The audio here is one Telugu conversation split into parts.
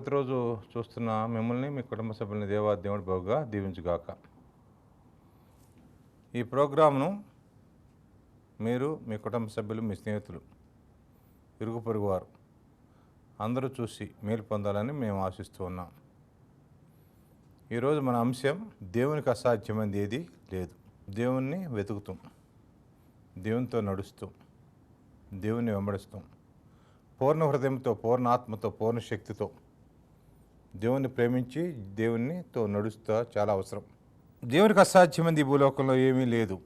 ప్రతిరోజు చూస్తున్న మిమ్మల్ని మీ కుటుంబ సభ్యుల్ని దేవా దేవుడి బాగుగా దీవించుగాక. ఈ ప్రోగ్రాంను మీరు మీ కుటుంబ సభ్యులు మీ స్నేహితులు ఇరుగు పొరుగు వారు అందరూ చూసి మేలు పొందాలని మేము ఆశిస్తూ ఉన్నాం. ఈరోజు మన అంశం దేవునికి అసాధ్యమైనది ఏది లేదు. దేవుణ్ణి వెతుకుతాం దేవునితో నడుస్తూ దేవుణ్ణి వెంబడిస్తాం. పూర్ణ హృదయంతో పూర్ణ ఆత్మతో పూర్ణ శక్తితో దేవుని ప్రేమించి దేవునితో నడుస్తా చాలా అవసరం. దేవునికి అసాధ్యమైంది ఈ భూలోకంలో ఏమీ లేదు.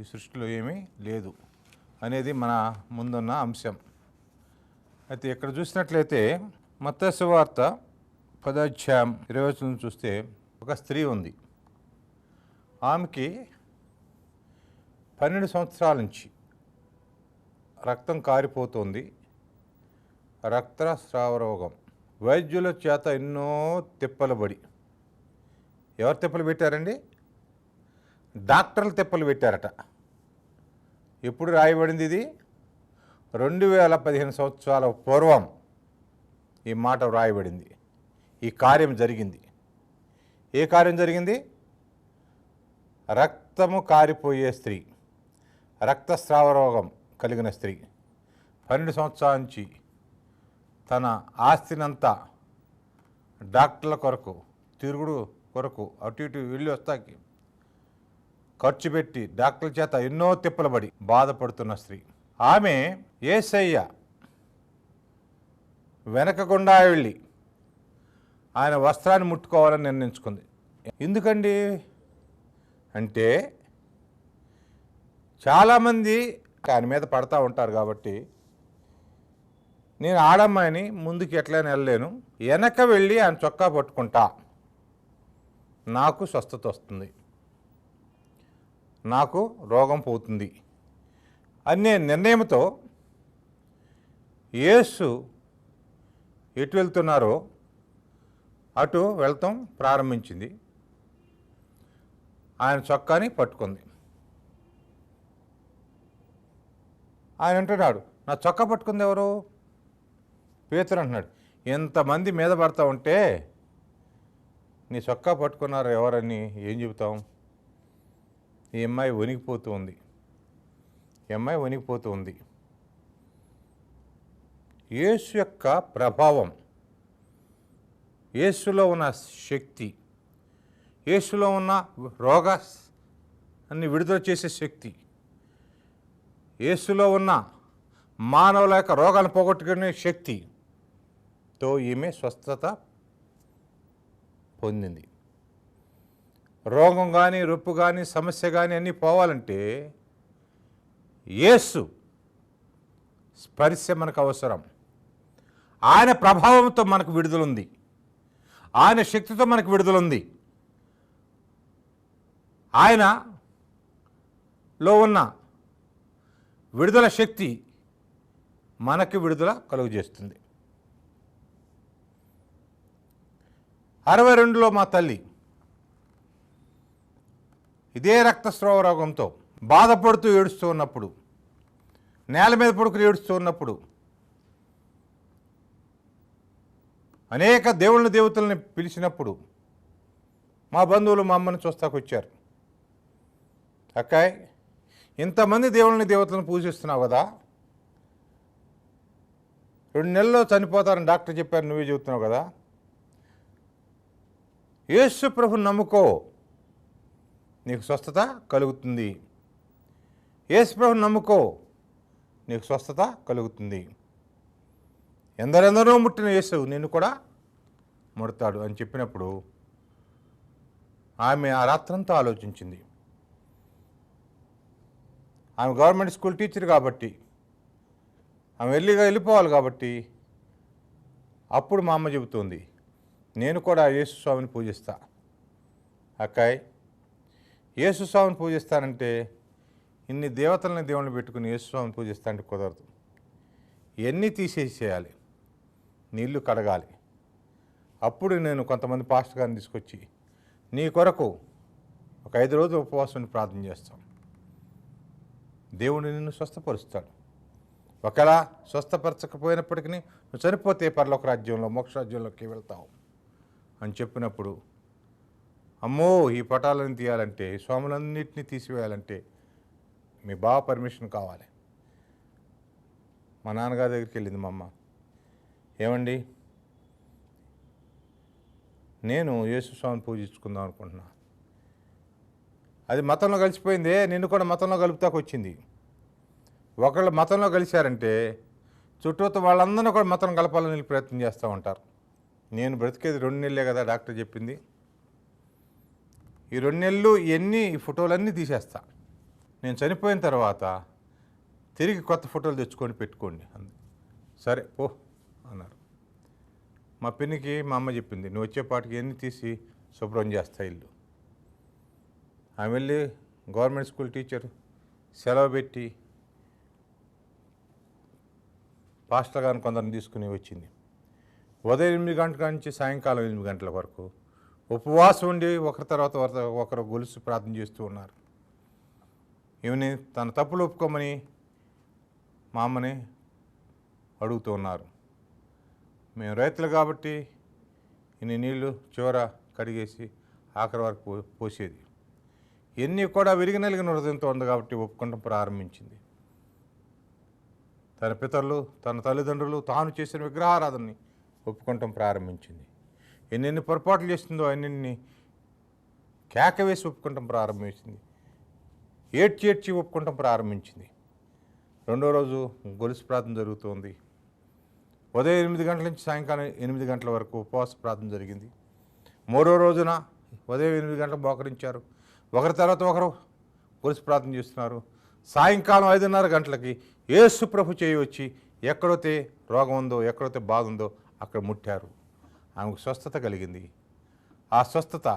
ఈ సృష్టిలో ఏమీ లేదు అనేది మన ముందున్న అంశం. అయితే ఇక్కడ చూసినట్లయితే మత్స్యవార్త పదాధ్యాయం ఇరవచనం చూస్తే ఒక స్త్రీ ఉంది. ఆమెకి పన్నెండు సంవత్సరాల నుంచి రక్తం కారిపోతుంది. రక్తస్రావ రోగం. వైద్యుల చేత ఎన్నో తిప్పలు పడి ఎవరు తిప్పలు పెట్టారండి? డాక్టర్లు తిప్పలు పెట్టారట. ఎప్పుడు రాయబడింది ఇది? రెండు వేల పదిహేను సంవత్సరాల పూర్వం ఈ మాట వ్రాయబడింది ఈ కార్యం జరిగింది. ఏ కార్యం జరిగింది? రక్తము కారిపోయే స్త్రీ రక్తస్రావ రోగం కలిగిన స్త్రీ పన్నెండు సంవత్సరాల నుంచి తన ఆస్తినంతా డాక్టర్ల కొరకు తిరుగుడు కొరకు అటు ఇటు వెళ్ళి వస్తాకి ఖర్చు పెట్టి డాక్టర్ల చేత ఎన్నో తిప్పలబడి బాధపడుతున్న స్త్రీ. ఆమె ఏసయ్య వెనకకుండా వెళ్ళి ఆయన వస్త్రాన్ని ముట్టుకోవాలని నిర్ణయించుకుంది. ఎందుకండి? అంటే చాలామంది ఆయన మీద పడతా ఉంటారు కాబట్టి నేను ఆడమ్మాయిని ముందుకు ఎట్లయినా వెళ్ళలేను. వెనక వెళ్ళి ఆయన చొక్కా పట్టుకుంటా. నాకు స్వస్థత వస్తుంది. నాకు రోగం పోతుంది. అనే నిర్ణయంతో యేసు ఎటు వెళ్తున్నారో అటు వెళ్తాం ప్రారంభించింది. ఆయన చొక్కాని పట్టుకుంది. ఆయన అంటున్నాడు నా చొక్కా పట్టుకుంది ఎవరు? పేతురు అంటున్నాడు ఎంతమంది మీద పడతా ఉంటే నీ చొక్కా పట్టుకున్నారు ఎవరని ఏం చెబుతాం? ఈ అమ్మాయి వణికిపోతూ ఉంది. ఈ అమ్మాయి వణికిపోతూ ఉంది. యేసు యొక్క ప్రభావం యేసులో ఉన్న శక్తి యేసులో ఉన్న రోగ అన్ని విడుదల చేసే శక్తి యేసులో ఉన్న మానవుల యొక్క రోగాలను పోగొట్టుకునే శక్తి తో ఈమె స్వస్థత పొందింది. రోగం కానీ రొప్పు కానీ సమస్య కానీ అన్నీ పోవాలంటే యేసు స్పర్శ మనకు అవసరం. ఆయన ప్రభావంతో మనకు విడుదలుంది. ఆయన శక్తితో మనకు విడుదలుంది. ఆయనలో ఉన్న విడుదల శక్తి మనకి విడుదల కలుగజేస్తుంది. అరవై రెండులో మా తల్లి. ఇదే రక్తస్రావ రోగంతో బాధపడుతూ ఏడుస్తూ ఉన్నప్పుడు నేల మీద పడుకుని ఏడుస్తూ ఉన్నప్పుడు అనేక దేవుళ్ళని దేవతల్ని పిలిచినప్పుడు మా బంధువులు మా అమ్మని చూస్తాకొచ్చారు అక్కాయ్ ఇంతమంది దేవుళ్ళని దేవతలను పూజిస్తున్నావు కదా. రెండు నెలల్లో చనిపోతారని డాక్టర్ చెప్పారు నువ్వే చెబుతున్నావు కదా. యేసు ప్రభు నమ్ముకో. నీకు స్వస్థత కలుగుతుంది. యేసు ప్రభు నమ్ముకో. నీకు స్వస్థత కలుగుతుంది. ఎందరెందరో ముట్టిన యేసు నిన్ను కూడా ముడతాడు అని చెప్పినప్పుడు ఆమె ఆ రాత్రంతా ఆలోచించింది. ఆమె గవర్నమెంట్ స్కూల్ టీచర్ కాబట్టి ఆమె వెళ్ళిగా వెళ్ళిపోవాలి కాబట్టి అప్పుడు మా అమ్మ చెబుతుంది నేను కూడా యేసు స్వామిని పూజిస్తా. అక్కాయ్ యేసు స్వామిని పూజిస్తానంటే ఇన్ని దేవతలని దేవుని పెట్టుకుని యేసు స్వామిని పూజిస్తా అంటే కుదరదు. ఇవన్నీ తీసేసేయాలి నీళ్ళు కడగాలి. అప్పుడు నేను కొంతమంది పాస్టర్ గారిని తీసుకొచ్చి నీ కొరకు ఒక ఐదు రోజులు ఉపవాసం ప్రార్థన చేస్తాం. దేవుడు నిన్ను స్వస్థపరుస్తాడు. ఒకలా స్వస్థపరచకపోయినప్పటికీ నువ్వు చనిపోతే పరలోక రాజ్యంలో మోక్ష రాజ్యంలోకి వెళ్తావు. అని చెప్పినప్పుడు అమ్మో ఈ పటాలను తీయాలంటే స్వాములన్నింటినీ తీసివేయాలంటే మీ బావ పర్మిషన్ కావాలి. మా నాన్నగారి దగ్గరికి వెళ్ళింది మా అమ్మ. ఏమండి? నేను యేసు స్వామిని పూజించుకుందాం అనుకుంటున్నా. అది మతంలో కలిసిపోయిందే నిన్ను కూడా మతంలో కలుపుతాకు వచ్చింది. ఒకళ్ళు మతంలో కలిశారంటే చుట్టూతో వాళ్ళందరినీ కూడా మతం కలపాలని ప్రయత్నం చేస్తూ ఉంటారు. నేను బ్రతికేది రెండు నెలలే కదా డాక్టర్ చెప్పింది. ఈ రెండు నెలలు ఎన్ని ఈ ఫోటోలన్నీ తీసేస్తా. నేను చనిపోయిన తర్వాత తిరిగి కొత్త ఫోటోలు తెచ్చుకొని పెట్టుకోండి అంది. సరే పో అన్నారు. మా పిన్నికి మా అమ్మ చెప్పింది నువ్వు వచ్చేపాటికి ఎన్ని తీసి శుభ్రం చేస్తా ఇల్లు. ఆమె వెళ్ళి గవర్నమెంట్ స్కూల్ టీచర్ సెలవు పెట్టి పాస్టర్ గారిని కొందరిని తీసుకుని వచ్చింది. ఉదయం ఎనిమిది గంటల నుంచి సాయంకాలం ఎనిమిది గంటల వరకు ఉపవాసం ఉండి ఒకరి తర్వాత ఒకరు- ఒకరు గొలుసు ప్రార్థన చేస్తూ ఉన్నారు. ఈమెని తన తప్పులు ఒప్పుకోమని మా అమ్మని అడుగుతూ ఉన్నారు. మేము రైతులు కాబట్టి ఇన్ని నీళ్ళు చివర కడిగేసి ఆఖరి వరకు పో- పోసేది. ఎన్ని కూడా విరిగి నలిగిన హృదయంతో ఉంది కాబట్టి ఒప్పుకోవడం ప్రారంభించింది. తన పితరులు తన తల్లిదండ్రులు తాను చేసిన విగ్రహారాధనని ఒప్పుకోవటం ప్రారంభించింది. ఎన్నెన్ని పొరపాట్లు చేస్తుందో ఎన్నెన్ని కేక వేసి ఒప్పుకోవటం ప్రారంభించింది. ఏడ్చి ఏడ్చి ఒప్పుకోవటం ప్రారంభించింది. రెండో రోజు గొలుసు ప్రార్థన జరుగుతోంది. ఉదయం ఎనిమిది గంటల నుంచి సాయంకాలం ఎనిమిది గంటల వరకు ఉపవాస ప్రార్థన జరిగింది. మూడో రోజున ఉదయం ఎనిమిది గంటలు మోకరించారు ఒకరి తర్వాత ఒకరు గొలుసు ప్రార్థన చేస్తున్నారు. సాయంకాలం ఐదున్నర గంటలకి ఏసు ప్రభు చేయి వచ్చి ఎక్కడైతే రోగం ఉందో ఎక్కడైతే బాధ ఉందో అక్కడ ముట్టారు. ఆమెకు స్వస్థత కలిగింది. ఆ స్వస్థత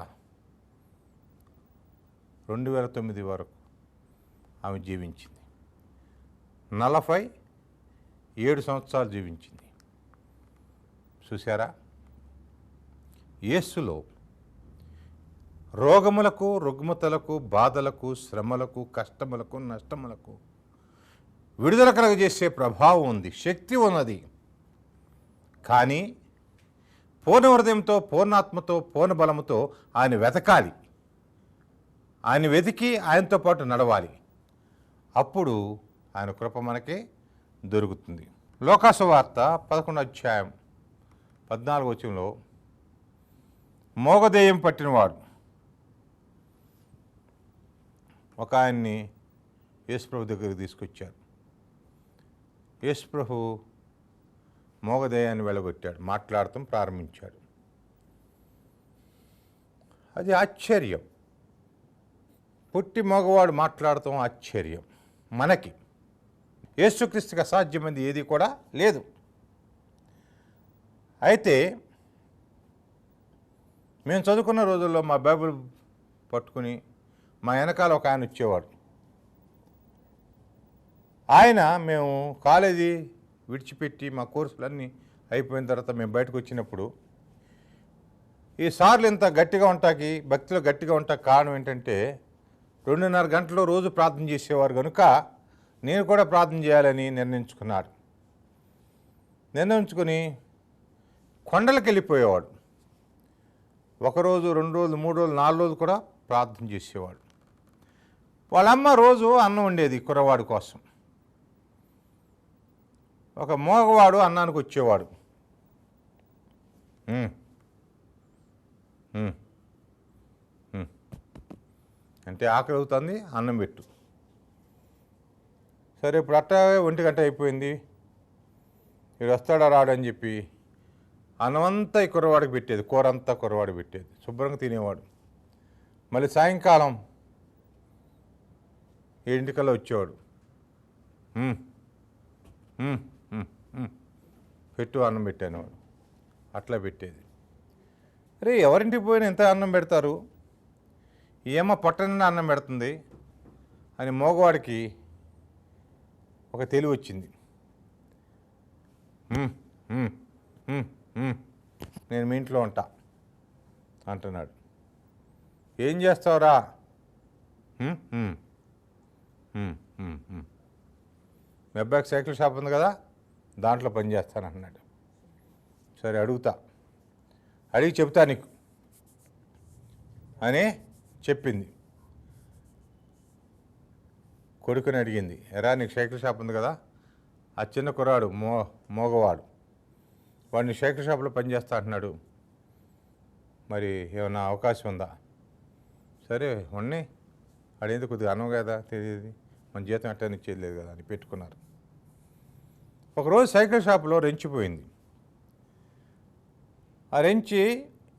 రెండు వేల తొమ్మిది వరకు ఆమె జీవించింది. నలభై ఏడు సంవత్సరాలు జీవించింది. చూసారా యేస్సులో రోగములకు రుగ్మతలకు బాధలకు శ్రమలకు కష్టములకు నష్టములకు విడుదల కలగజేసే ప్రభావం ఉంది శక్తి ఉన్నది. కానీ పూర్ణ హృదయంతో పూర్ణాత్మతో పూర్ణ బలముతో ఆయన వెతకాలి. ఆయన వెతికి ఆయనతో పాటు నడవాలి. అప్పుడు ఆయన కృప మనకి దొరుకుతుంది. లోకాసువార్త పదకొండు అధ్యాయం పద్నాలుగు వచ్చంలో మోగదేయం పట్టినవాడు. ఒక ఆయన్ని యేసుప్రభు దగ్గరికి తీసుకొచ్చారు. యేసుప్రభు మోగదేయాన్ని వెళ్ళగొట్టాడు మాట్లాడటం ప్రారంభించాడు. అది ఆశ్చర్యం. పుట్టి మగవాడు మాట్లాడటం ఆశ్చర్యం. మనకి. యేసుక్రీస్తుకి అసాధ్యమైంది ఏది కూడా లేదు. అయితే మేము చదువుకున్న రోజుల్లో మా బైబిల్ పట్టుకుని మా వెనకాల ఒక ఆయన వచ్చేవాడు. ఆయన మేము కాలేజీ విడిచిపెట్టి మా కోర్సులన్నీ అయిపోయిన తర్వాత మేము బయటకు వచ్చినప్పుడు ఈ సార్లు ఇంత గట్టిగా ఉంటాకి భక్తిలో గట్టిగా ఉంటా కారణం ఏంటంటే రెండున్నర గంటలో రోజు ప్రార్థన చేసేవారు కనుక నేను కూడా ప్రార్థన చేయాలని నిర్ణయించుకున్నాడు నిర్ణయించుకుని కొండలకు వెళ్ళిపోయేవాడు ఒకరోజు రెండు రోజులు మూడు రోజులు నాలుగు రోజులు కూడా ప్రార్థన చేసేవాడు. వాళ్ళమ్మ రోజు అన్నం ఉండేది కుర్రవాడి కోసం. ఒక మోగవాడు అన్నానికి వచ్చేవాడు. అంటే ఆకలి అవుతుంది అన్నం పెట్టు. సరే ఇప్పుడు అట్టా ఒంటి గంట అయిపోయింది. ఇక్కడ వస్తాడా రాడని చెప్పి అన్నమంతా ఈ కుర్రవాడికి పెట్టేది కూర అంతా కుర్రవాడికి పెట్టేది. శుభ్రంగా తినేవాడు. మళ్ళీ సాయంకాలం ఏడింటికల్లా వచ్చేవాడు. పెట్టు అన్నం పెట్టాను వాడు. అట్లా పెట్టేది. అరే ఎవరింటికి పోయినా ఎంత అన్నం పెడతారు? ఏమో పొట్టనిండా అన్నం పెడుతుంది అని మోగవాడికి ఒక తెలివి వచ్చింది. నేను మీ ఇంట్లో ఉంటా అంటున్నాడు. ఏం చేస్తావురా? మీ అబ్బాయికి సైకిల్ షాప్ ఉంది కదా? దాంట్లో పని చేస్తాను అన్నాడు సరే అడుగుతా. అడిగి చెప్తా నీకు. అని చెప్పింది. కొడుకుని అడిగింది. ఎరా నీకు సైకిల్ షాప్ ఉంది కదా? ఆ చిన్న కుర్రాడు మో మోగవాడు. వాడిని సైకిల్ షాప్లో పనిచేస్తా అంటున్నాడు. మరి ఏమన్నా అవకాశం ఉందా? సరే ఉన్నాయి. అడిగింది కొద్దిగా అన్నం కదా? తెలియదు మన జీతం అట్టని ఇచ్చేది లేదు కదా? అని పెట్టుకున్నారు. ఒకరోజు సైకిల్ షాప్లో రెంచిపోయింది. ఆ రెంచి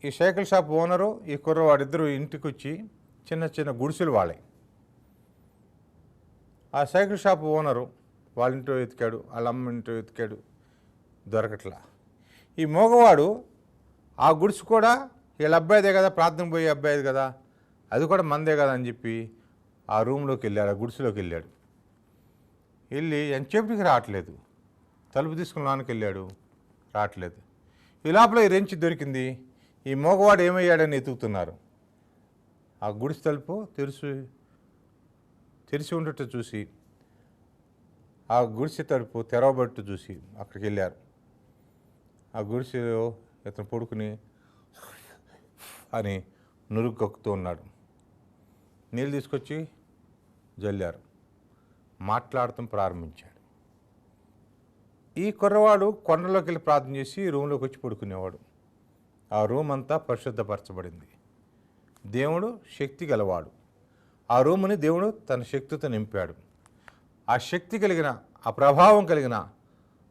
ఈ సైకిల్ షాప్ ఓనరు ఈ కుర్రవాడిద్దరు ఇంటికి వచ్చి చిన్న చిన్న గుడిసెలు వాళ్ళే ఆ సైకిల్ షాప్ ఓనరు వాళ్ళ ఇంట్లో వెతికాడు వాళ్ళ అమ్మ ఇంట్లో వెతికాడు దొరకట్లా. ఈ మగవాడు ఆ గుడిసి కూడా వీళ్ళ అబ్బాయిదే కదా ప్రార్థన పోయే అబ్బాయిది కదా అది కూడా మందే కదా అని చెప్పి ఆ రూమ్లోకి వెళ్ళాడు ఆ గుడిసెలోకి వెళ్ళాడు. వెళ్ళి ఎంతసేపటికి రావట్లేదు. తలుపు తీసుకుని లోనికి వెళ్ళాడు. రావట్లేదు. ఈ లోపల ఈ రెంచి దొరికింది. ఈ మగవాడు ఏమయ్యాడని ఎతుకుతున్నారు. ఆ గుడిసె తలుపు తెరుసు తెరిచి ఉండటం చూసి ఆ గుడిసె తలుపు తెరవబట్టు చూసి అక్కడికి వెళ్ళారు. ఆ గుడిసెలో ఇతను పడుకుని అని నురుగు కక్కుతూ ఉన్నాడు. నీళ్ళు తీసుకొచ్చి జల్లారు. మాట్లాడటం ప్రారంభించాడు. ఈ కుర్రవాడు కొండలోకి వెళ్ళి ప్రార్థన చేసి రూమ్లోకి వచ్చి పడుకునేవాడు. ఆ రూమ్ అంతా పరిశుద్ధపరచబడింది. దేవుడు శక్తి గలవాడు. ఆ రూముని దేవుడు తన శక్తితో నింపాడు. ఆ శక్తి కలిగిన ఆ ప్రభావం కలిగిన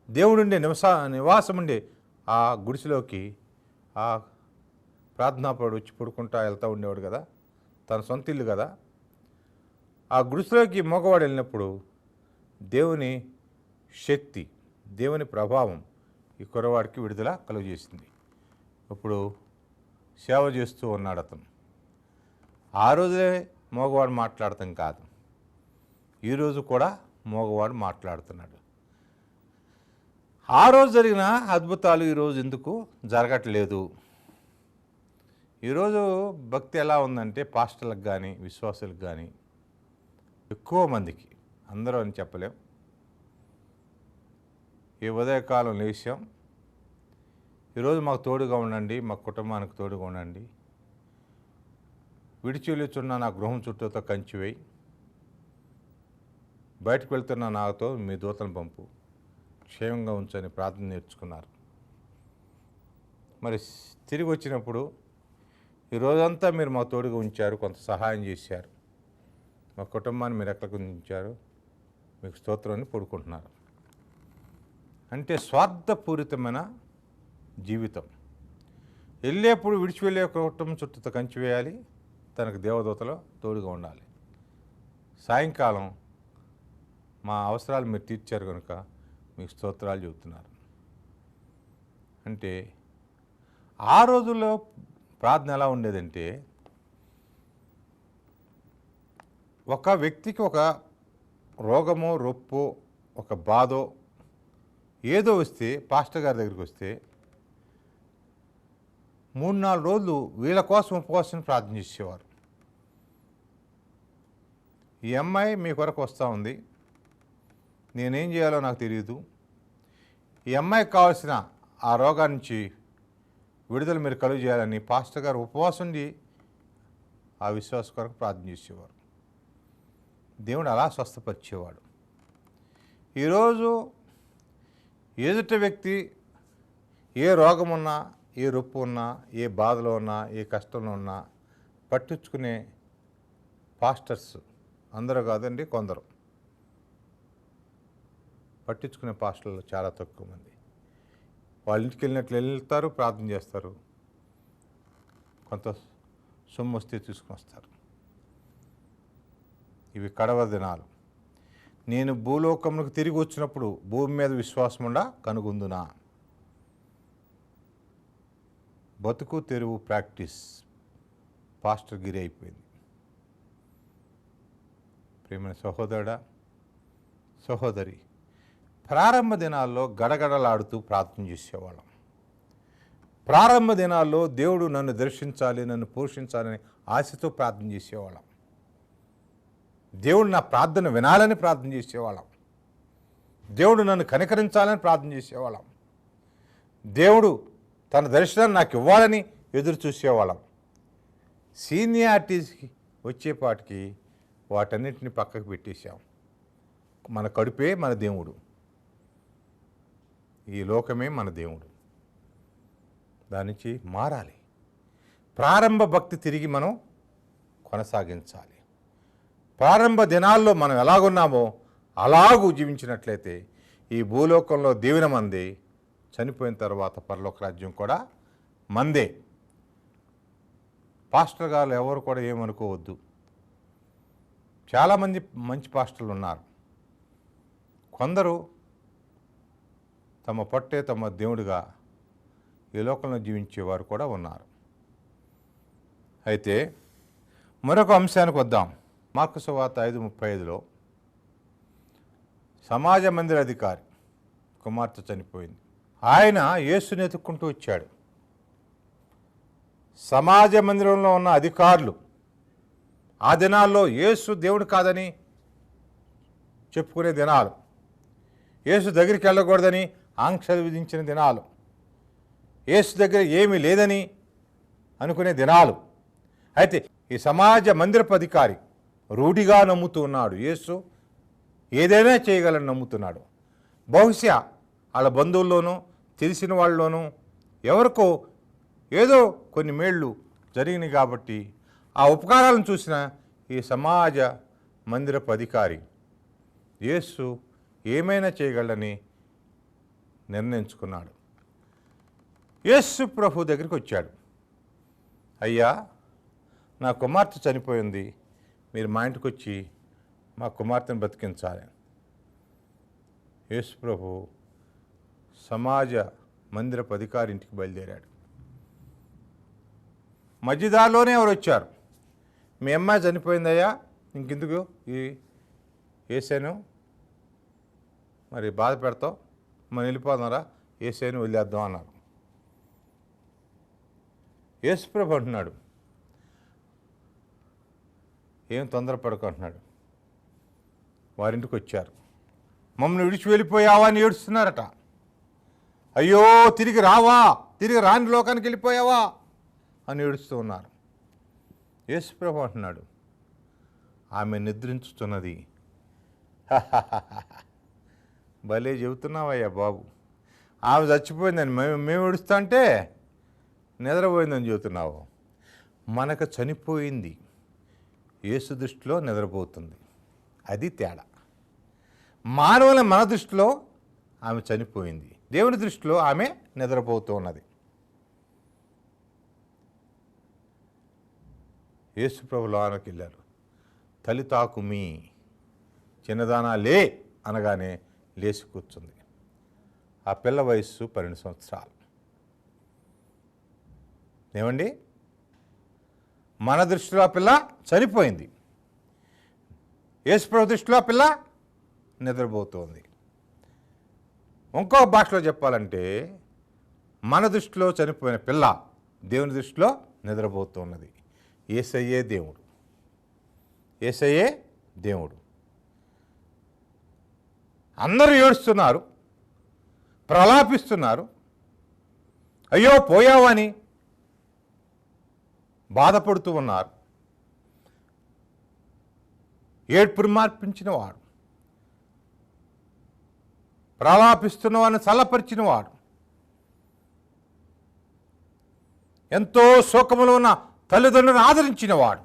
దేవుడుండే నివస నివాసం ఉండే ఆ గుడిసెలోకి ఆ ప్రార్థనాపడు వచ్చి పడుకుంటా వెళ్తూ ఉండేవాడు కదా. తన సొంత ఇల్లు కదా. ఆ గుడిసెలోకి మగవాడు వెళ్ళినప్పుడు దేవుని శక్తి దేవుని ప్రభావం ఈ కుర్రవాడికి విడుదల కలుగజేసింది. ఇప్పుడు సేవ చేస్తూ ఉన్నాడు అతను. ఆ రోజే మగవాడు మాట్లాడటం కాదు. ఈరోజు కూడా మగవాడు మాట్లాడుతున్నాడు. ఆ రోజు జరిగిన అద్భుతాలు ఈరోజు ఎందుకు జరగట్లేదు? ఈరోజు భక్తి ఎలా ఉందంటే పాస్టర్లకు కానీ విశ్వాసులకు కానీ ఎక్కువ మందికి అందరూ అని చెప్పలేం. ఈ ఉదయకాలం లేచాం. ఈరోజు మాకు తోడుగా ఉండండి మా కుటుంబానికి తోడుగా ఉండండి. విడిచిలుచున్న నా గృహం చుట్టూతో కంచివేయి బయటకు వెళ్తున్న నాతో మీ దూతను పంపు. క్షేమంగా ఉంచని ప్రార్థన నేర్చుకున్నారు. మరి తిరిగి వచ్చినప్పుడు ఈ రోజంతా మీరు మా తోడుగా ఉంచారు కొంత సహాయం చేశారు. మా కుటుంబాన్ని మీరు ఎక్కడికి ఉంచారు. మీకు స్తోత్రాన్ని పడుకుంటున్నారు అంటే స్వార్థపూరితమైన జీవితం. వెళ్ళేప్పుడు విడిచి వెళ్ళే కుటుంబం చుట్టూ కంచి వేయాలి తనకు దేవదూతలో తోడుగా ఉండాలి. సాయంకాలం మా అవసరాలు మీరు తీర్చారు కనుక మీకు స్తోత్రాలు చెబుతున్నారు. అంటే ఆ రోజుల్లో ప్రార్థన ఎలా ఉండేదంటే ఒక వ్యక్తికి ఒక రోగమో రొప్పో ఒక బాధో ఏదో వస్తే పాస్టర్ గారి దగ్గరికి వస్తే మూడు నాలుగు రోజులు వీళ్ళ కోసం ఉపవాసం ప్రార్థన చేసేవారు. ఈ అమ్మాయి మీ కొరకు వస్తూ ఉంది. నేనేం చేయాలో నాకు తెలియదు ఈ అమ్మాయికి కావాల్సిన ఆ రోగాన్ని నుంచి విడుదల మీరు కలుగు చేయాలని పాస్టర్ గారు ఉపవాసం ఉండి ఆ విశ్వాస కొరకు ప్రార్థన చేసేవారు. దేవుడు అలా స్వస్థపరిచేవాడు. ఈరోజు ఎదుట వ్యక్తి ఏ రోగం ఉన్నా ఏ రొప్పు ఉన్నా ఏ బాధలో ఉన్నా ఏ కష్టంలో ఉన్నా పట్టించుకునే పాస్టర్స్ అందరూ కాదండి కొందరు. పట్టించుకునే పాస్టర్లు చాలా తక్కువ మంది. వాళ్ళ ఇంటికి వెళ్ళినట్లు వెళ్తారు ప్రార్థన చేస్తారు. కొంత సొమ్ము వస్తే తీసుకుని వస్తారు. ఇవి కడవ దినాలు. నేను భూలోకమునకు తిరిగి వచ్చినప్పుడు భూమి మీద విశ్వాసం కనుగొందునా? బతుకు తెరువు ప్రాక్టీస్. పాస్టర్ గిరి అయిపోయింది. ప్రేమైన సహోదరుడా సహోదరి ప్రారంభ దినాల్లో గడగడలాడుతూ ప్రార్థన చేసేవాళ్ళం. ప్రారంభ దినాల్లో దేవుడు నన్ను దర్శించాలి నన్ను పోషించాలని ఆశతో ప్రార్థన చేసేవాళ్ళం. దేవుడు నా ప్రార్థన వినాలని ప్రార్థన చేసేవాళ్ళం. దేవుడు నన్ను కనికరించాలని ప్రార్థన చేసేవాళ్ళం. దేవుడు తన దర్శనాన్ని నాకు ఇవ్వాలని ఎదురు చూసేవాళ్ళం. సీనియారిటీస్కి వచ్చేపాటికి వాటన్నిటిని పక్కకు పెట్టేశాం. మన కడుపే మన దేవుడు. ఈ లోకమే మన దేవుడు. దాని నుంచి మారాలి. ప్రారంభ భక్తి తిరిగి మనం కొనసాగించాలి. ప్రారంభ దినాల్లో మనం ఎలాగున్నామో అలాగూ జీవించినట్లయితే ఈ భూలోకంలో దీవెన మంది చనిపోయిన తర్వాత పరలోక రాజ్యం కూడా మందే. పాస్టర్ గారు ఎవరు కూడా ఏమనుకోవద్దు. చాలామంది మంచి పాస్టర్లు ఉన్నారు. కొందరు తమ పట్టే తమ దేవుడిగా ఈ లోకంలో జీవించేవారు కూడా ఉన్నారు. అయితే మరొక అంశానికి వద్దాం. మార్కు సువార్త ఐదు ముప్పై ఐదులో సమాజ మందిర అధికారి కుమార్తె చనిపోయింది. ఆయన యేసుని ఎత్తుక్కుంటూ వచ్చాడు. సమాజ మందిరంలో ఉన్న అధికారులు ఆ దినాల్లో యేసు దేవుడు కాదని చెప్పుకునే దినాలు యేసు దగ్గరికి వెళ్ళకూడదని ఆంక్షలు విధించిన దినాలు యేసు దగ్గర ఏమీ లేదని అనుకునే దినాలు. అయితే ఈ సమాజ మందిరపు అధికారి రూఢిగా నమ్ముతున్నాడు యేసు. ఏదైనా చేయగలని నమ్ముతున్నాడు. బహుశా వాళ్ళ బంధువుల్లోనూ తెలిసిన వాళ్ళలోనూ ఎవరికో ఏదో కొన్ని మేళ్ళు జరిగినాయి కాబట్టి ఆ ఉపకారాలను చూసిన ఈ సమాజ మందిరపు అధికారి యేసు ఏమైనా చేయగలని నిర్ణయించుకున్నాడు. యేసు ప్రభు దగ్గరికి వచ్చాడు. అయ్యా నా కుమార్తె చనిపోయింది. మీరు మా ఇంటికి వచ్చి మా కుమార్తెను బతికించాలి. యేసు ప్రభు సమాజ మందిరపు అధికారి ఇంటికి బయలుదేరాడు. మధ్యదారిలోనే ఎవరు వచ్చారు? మీ అమ్మాయి చనిపోయిందయ్యా? ఇంకెందుకు? ఈ వేసాను మరి బాధ పెడతావు? మనం వెళ్ళిపోతున్నారా వేసాను వెళ్ళేద్దాం అన్నారు. యేసుప్రభు అంటున్నాడు ఏం తొందరపడకు అంటున్నాడు వారింటికి వచ్చారు మమ్మల్ని విడిచి వెళ్ళిపోయావా అని ఏడుస్తున్నారట. అయ్యో తిరిగి రావా తిరిగి రాని లోకానికి వెళ్ళిపోయావా అని ఏడుస్తూ ఉన్నారు. యేసుప్రభు అంటున్నాడు ఆమె నిద్రించుతున్నది. భలే చెబుతున్నావయ్యా బాబు. ఆమె చచ్చిపోయిందని మేము మేము ఏడుస్తా అంటే నిద్రపోయిందని చెబుతున్నావు. మనకు చనిపోయింది. యేసు దృష్టిలో నిద్రపోతుంది. అది తేడా. మానవుల మన దృష్టిలో ఆమె చనిపోయింది. దేవుని దృష్టిలో ఆమె నిద్రపోతూ ఉన్నది. యేసుప్రభు లోనకి వెళ్ళారు. తల్లి తాకుమి చిన్నదానా లే అనగానే లేచి కూర్చుంది. ఆ పిల్ల వయస్సు పన్నెండు సంవత్సరాలు. ఏమండి? మన దృష్టిలో పిల్ల చనిపోయింది. యేసుప్రభు దృష్టిలో పిల్ల నిద్రపోతోంది. ఇంకో భాషలో చెప్పాలంటే మన దృష్టిలో చనిపోయిన పిల్ల దేవుని దృష్టిలో నిద్రపోతున్నది. ఏసయ్యే దేవుడు. ఏసయ్యే దేవుడు. అందరూ ఏడుస్తున్నారు. ప్రలాపిస్తున్నారు. అయ్యో పోయావని బాధపడుతూ ఉన్నారు. ఏడ్పురు మార్పించిన వాడు ప్రలాపిస్తున్న చల్లపరిచిన వాడు ఎంతో శోకములో ఉన్న తల్లిదండ్రులను ఆదరించిన వాడు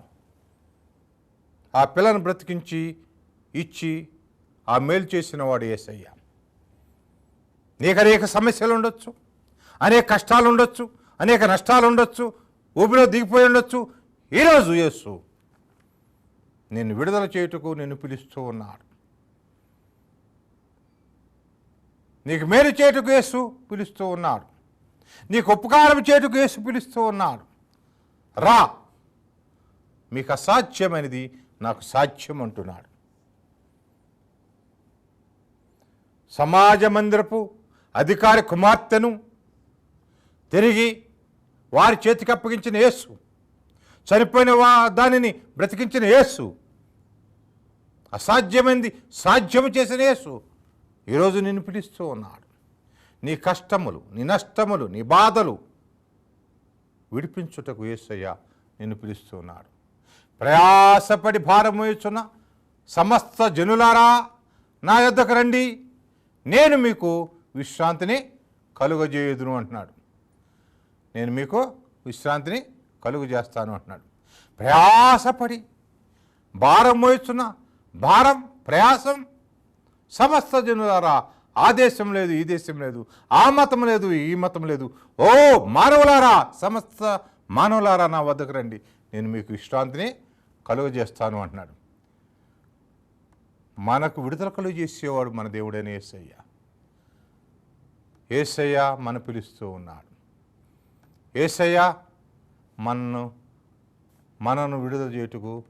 ఆ పిల్లను బ్రతికించి ఇచ్చి ఆ మేలు చేసిన వాడు ఏసయ్య. నీకు అనేక సమస్యలు ఉండొచ్చు. అనేక కష్టాలు ఉండొచ్చు. అనేక నష్టాలు ఉండొచ్చు. ఊపిలో దిగిపోయి ఉండొచ్చు. ఈరోజు యేసు నేను విడుదల చేయుటకు నేను పిలుస్తూ ఉన్నాడు. నీకు మేలు చేయుటకు యేసు పిలుస్తూ ఉన్నాడు. నీకు ఉపకారం చేయుటకు యేసు పిలుస్తూ ఉన్నాడు. రా మీకు అసాధ్యమైనది నాకు సాధ్యం అంటున్నాడు. సమాజ మందిరపు అధికారి కుమార్తెను తిరిగి వారి చేతికి అప్పగించిన యేసు. చనిపోయిన వా దానిని బ్రతికించిన యేసు. అసాధ్యమైంది సాధ్యము చేసిన యేసు. ఈరోజు నిన్ను పిలుస్తూ ఉన్నాడు. నీ కష్టములు నీ నష్టములు నీ బాధలు విడిపించుటకు యేసయ్య నిన్ను పిలుస్తూ ఉన్నాడు. ప్రయాసపడి భారమోయుచున్న సమస్త జనులారా నా యొద్దకు రండి. నేను మీకు విశ్రాంతిని కలుగజేయుదును అంటున్నాడు. నేను మీకు విశ్రాంతిని కలుగు చేస్తాను అంటున్నాడు. ప్రయాసపడి భారం మోయిస్తున్న భారం ప్రయాసం సమస్త జనులారా ఆ దేశం లేదు ఈ దేశం లేదు ఆ మతం లేదు ఈ మతం లేదు. ఓ మానవులారా సమస్త మానవులారా నా వద్దకు రండి. నేను మీకు విశ్రాంతిని కలుగజేస్తాను అంటున్నాడు. మనకు విడుదల కలుగు చేసేవాడు మన దేవుడైన ఏసయ్య. ఏసయ్య మన పిలుస్తూ ఉన్నాడు. యేసయ్య మనను మనను విడుదల చేయుటకు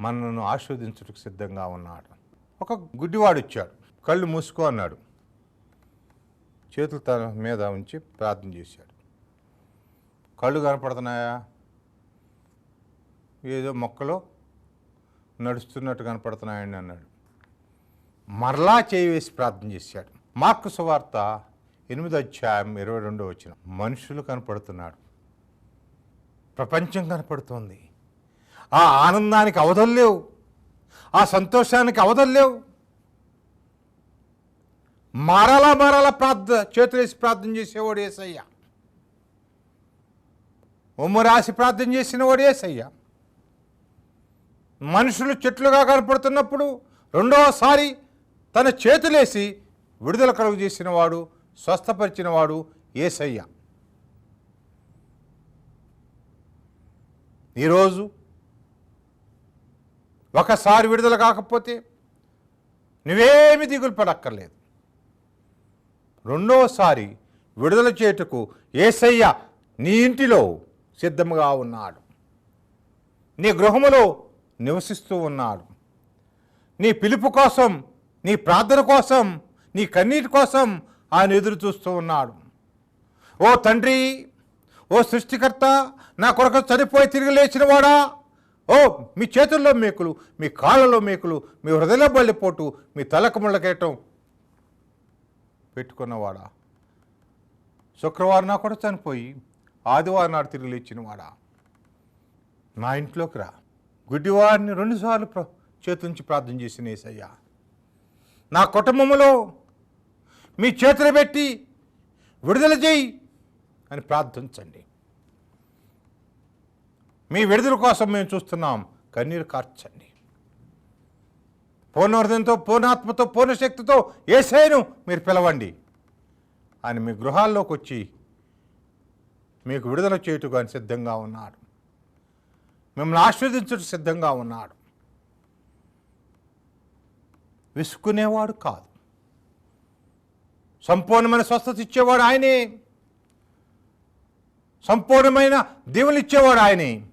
మనను ఆస్వాదించుటకు సిద్ధంగా ఉన్నాడు. ఒక గుడ్డివాడు ఇచ్చాడు కళ్ళు మూసుకో అన్నాడు. చేతులు తన మీద ఉంచి ప్రార్థన చేశాడు. కళ్ళు కనపడుతున్నాయా? ఏదో మొక్కలో నడుస్తున్నట్టు కనపడుతున్నాయని అన్నాడు. మరలా చేయి వేసి ప్రార్థన చేశాడు. మార్కు సువార్త ఎనిమిది అధ్యాయం ఇరవై రెండో వచ్చిన మనుషులు కనపడుతున్నాడు. ప్రపంచం కనపడుతోంది. ఆ ఆనందానికి అవధల్లేవు ఆ సంతోషానికి అవధల్లేవు లేవు. మారాలా ప్రార్థ చేతులేసి ప్రార్థన చేసేవాడు ఏసయ్య. ఉమ్ము రాసి ప్రార్థన చేసిన వాడు ఏసయ్య. మనుషులు చెట్లుగా కనపడుతున్నప్పుడు రెండవసారి తన చేతులేసి విడుదల కలుగు చేసిన వాడు స్వస్థపరిచినవాడు ఏసయ్య. ఈరోజు ఒకసారి విడుదల కాకపోతే నువ్వేమి దిగులు పడక్కర్లేదు. రెండోసారి విడుదల చేయుటకు ఏసయ్య నీ ఇంటిలో సిద్ధముగా ఉన్నాడు. నీ గృహములో నివసిస్తూ ఉన్నాడు. నీ పిలుపు కోసం నీ ప్రార్థన కోసం నీ కన్నీటి కోసం ఆయన ఎదురు చూస్తూ ఉన్నాడు. ఓ తండ్రి ఓ సృష్టికర్త నా కొరకు చనిపోయి తిరిగి లేచిన వాడా ఓ మీ చేతుల్లో మేకులు మీ కాళ్ళలో మేకులు మీ హృదయ బల్లిపోటు మీ తలకు ముళ్ళకేయటం పెట్టుకున్నవాడా? శుక్రవారం నా కూడా చనిపోయి ఆదివారం నాడు తిరిగి లేచినవాడా? నా ఇంట్లోకి రా. గుడ్డివారిని రెండుసార్లు ప్ర చేతుల నుంచి ప్రార్థన చేసిన ఏసయ్యా. నా కుటుంబంలో మీ చేతులు పెట్టి విడుదల చేయి అని ప్రార్థించండి. మీ విడుదల కోసం మేము చూస్తున్నాం. కన్నీరు కార్చండి. పూర్ణ పూర్ణాత్మతో పూర్ణశక్తితో ఏసైను మీరు పిలవండి. ఆయన మీ గృహాల్లోకి వచ్చి మీకు విడుదల చేయుటకు ఆయన సిద్ధంగా ఉన్నాడు. మిమ్మల్ని ఆస్వాదించుట సిద్ధంగా ఉన్నాడు. విసుకునేవాడు కాదు. సంపూర్ణమైన స్వస్థత ఇచ్చేవాడు ఆయనే. సంపూర్ణమైన దేవుని ఇచ్చేవాడు ఆయనే.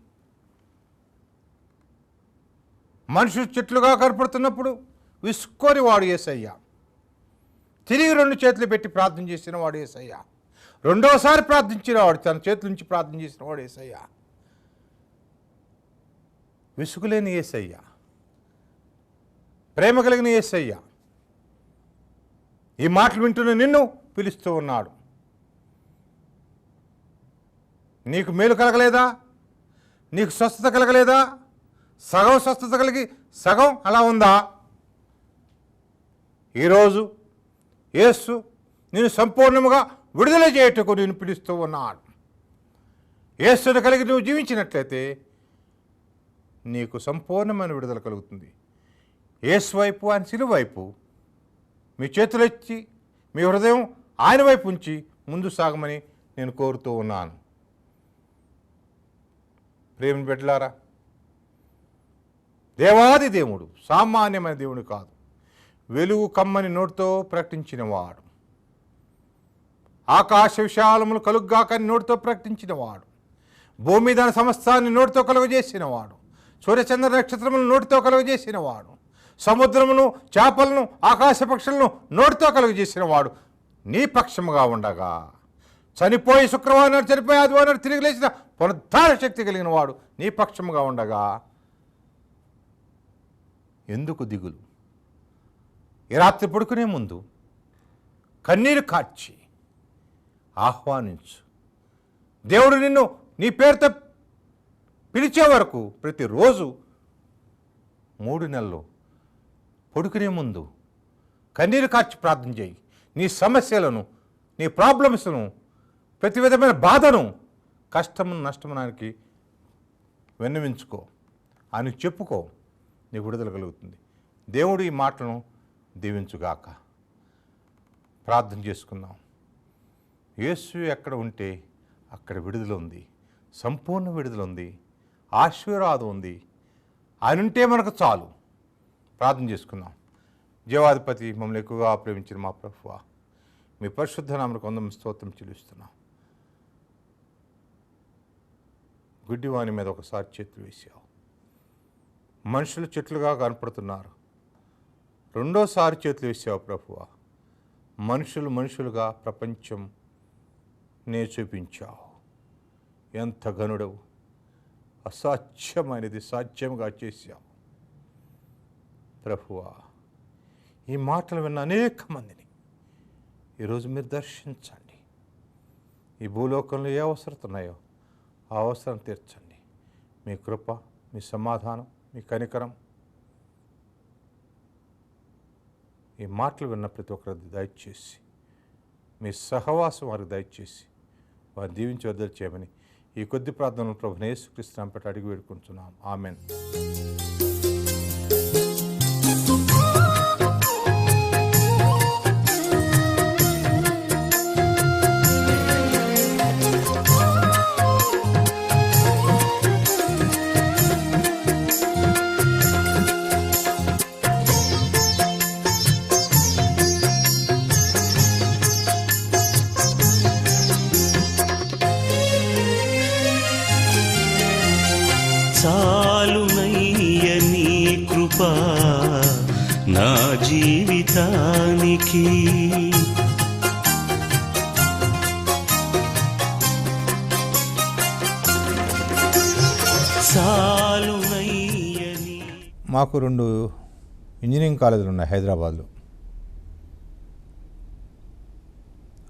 మనుషులు చెట్లుగా కనపడుతున్నప్పుడు విసుక్కొని వాడు ఏసయ్య. తిరిగి రెండు చేతులు పెట్టి ప్రార్థన చేసిన వాడు ఏసయ్య. రెండోసారి ప్రార్థించిన వాడు తన చేతుల నుంచి ప్రార్థన చేసిన వాడు ఏసయ్య. విసుగులేని ఏసయ్య. ప్రేమ కలిగిన ఏసయ్యా. ఈ మాటలు వింటున్న నిన్ను పిలుస్తూ ఉన్నాడు. నీకు మేలు కలగలేదా? నీకు స్వస్థత కలగలేదా? సగం స్వస్థత కలిగి సగం అలా ఉందా? ఈరోజు యేసు నేను సంపూర్ణముగా విడుదల చేయుటకు నేను పిలుస్తూ ఉన్నాడు. యేసును కలిగి నువ్వు జీవించినట్లయితే నీకు సంపూర్ణమైన విడుదల కలుగుతుంది. యేసు వైపు ఆయన సిలువైపు వైపు మీ చేతులు ఎత్తి మీ హృదయం ఆయన వైపు ఉంచి ముందు సాగమని నేను కోరుతూ ఉన్నాను. ప్రేమ బిడ్డలారా దేవాది దేవుడు సామాన్యమైన దేవుడు కాదు. వెలుగు కమ్మని నోటితో ప్రకటించినవాడు. ఆకాశ విశాలములు కలుగ్గాకని నోటితో ప్రకటించినవాడు. భూమి దాని సమస్తాన్ని నోటితో కలుగజేసినవాడు. సూర్యచంద్ర నక్షత్రములు నోటితో కలుగజేసినవాడు. సముద్రమును చేపలను ఆకాశ పక్షులను నోటితో కలుగజేసినవాడు నీ పక్షముగా ఉండగా. చనిపోయి శుక్రవారం నాడు చనిపోయి ఆదివారం నాడు తిరిగి లేచిన పునరుద్ధార శక్తి కలిగిన వాడు నీ పక్షముగా ఉండగా. ఎందుకు దిగులు? ఈ రాత్రి పడుకునే ముందు కన్నీరు కార్చి ఆహ్వానించు. దేవుడు నిన్ను నీ పేరుతో పిలిచే వరకు ప్రతిరోజు మూడు నెలలు పడుకునే ముందు కన్నీరు కార్చి ప్రార్థన చేయి. నీ సమస్యలను నీ ప్రాబ్లమ్స్ను ప్రతి విధమైన బాధను కష్టము నష్టమునానికి విన్నవించుకో. అని చెప్పుకో. నీ విడుదల కలుగుతుంది. దేవుడు ఈ మాటలను దీవించుగాక. ప్రార్థన చేసుకుందాం. యేసు ఎక్కడ ఉంటే అక్కడ విడుదల ఉంది. సంపూర్ణ విడుదల ఉంది. ఆశీర్వాదం ఉంది. ఆయన ఉంటే మనకు చాలు. ప్రార్థన చేసుకుందాం. జీవాధిపతి మమ్మల్ని ఎక్కువగా ప్రేమించిన మా ప్రభువ మీ పరిశుద్ధ నామకు వందం స్తోత్రం చెల్లిస్తున్నాం. గుడ్డివాని మీద ఒకసారి చేతులు వేసావు. మనుషులు చెట్లుగా కనపడుతున్నారు. రెండోసారి చేతులు వేసావు ప్రభువా మనుషులు మనుషులుగా ప్రపంచం నే చూపించావు. ఎంత గనుడవు అసాధ్యమైనది సాధ్యంగా చేశావు. ప్రభువా ఈ మాటలు విన్న అనేక మందిని ఈరోజు మీరు దర్శించండి. ఈ భూలోకంలో ఏ అవసరత ఉన్నాయో ఆ అవసరం తీర్చండి. మీ కృప మీ సమాధానం మీ కనికరం. ఈ మాటలు విన్న ప్రతి ఒక్కరికి దయచేసి మీ సహవాసం వారికి దయచేసి వారు దీవించి వద్దలు చేయమని ఈ కొద్ది ప్రార్థనలు ప్రభు యేసుక్రీస్తునాంపటి అడిగి వేడుకుంటున్నాం. ఆమెను. మాకు రెండు ఇంజనీరింగ్ కాలేజీలు ఉన్నాయి హైదరాబాద్లో.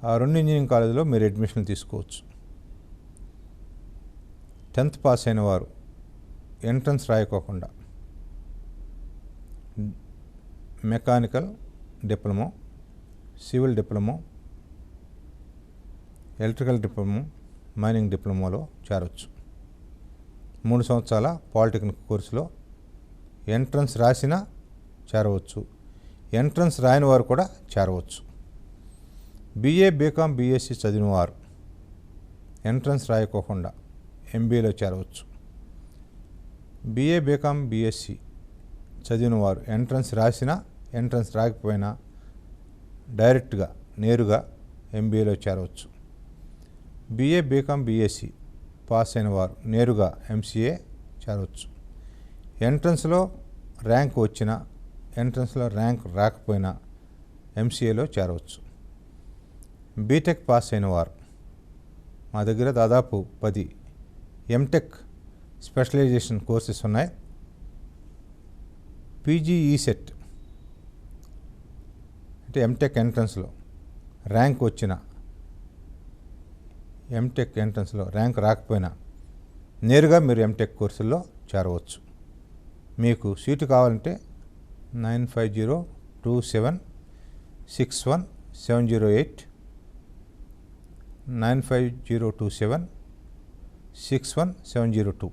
ఆ రెండు ఇంజనీరింగ్ కాలేజీలో మీరు అడ్మిషన్ తీసుకోవచ్చు. టెన్త్ పాస్ అయిన వారు entrance రాయకోకుండా mechanical diploma civil diploma electrical diploma mining డిప్లొమోలో చేరవచ్చు మూడు సంవత్సరాల పాలిటెక్నిక్ కోర్సులో ఎంట్రన్స్ రాసినా చేరవచ్చు. ఎంట్రన్స్ రాయని వారు కూడా చేరవచ్చు. బీఏ బీకామ్ బీఎస్సీ చదివిన వారు ఎంట్రన్స్ రాయకోకుండా ఎంబీఏలో చేరవచ్చు. బీఏ బీకామ్ బీఎస్సీ చదివిన వారు ఎంట్రన్స్ రాసినా ఎంట్రన్స్ రాకపోయినా డైరెక్ట్గా నేరుగా ఎంబీఏలో చేరవచ్చు. బీఏ బీకామ్ బీఎస్సీ పాస్ అయిన వారు నేరుగా ఎంసీఏ చేరవచ్చు. ఎంట్రన్స్లో ర్యాంక్ వచ్చినా ఎంట్రన్స్లో ర్యాంక్ రాకపోయినా ఎంసీఏలో చేరవచ్చు. బీటెక్ పాస్ అయిన వారు. మా దగ్గర దాదాపు పది ఎంటెక్ స్పెషలైజేషన్ కోర్సెస్ ఉన్నాయి. PGE set. అంటే ఎంటెక్ ఎంట్రన్స్లో ర్యాంక్ వచ్చిన ఎంటెక్ ఎంట్రన్స్లో ర్యాంక్ రాకపోయినా నేరుగా మీరు ఎంటెక్ కోర్సుల్లో చేరవచ్చు. మీకు సీటు కావాలంటే nine five zero two seven six one seven zero eight nine five zero two seven six one seven zero two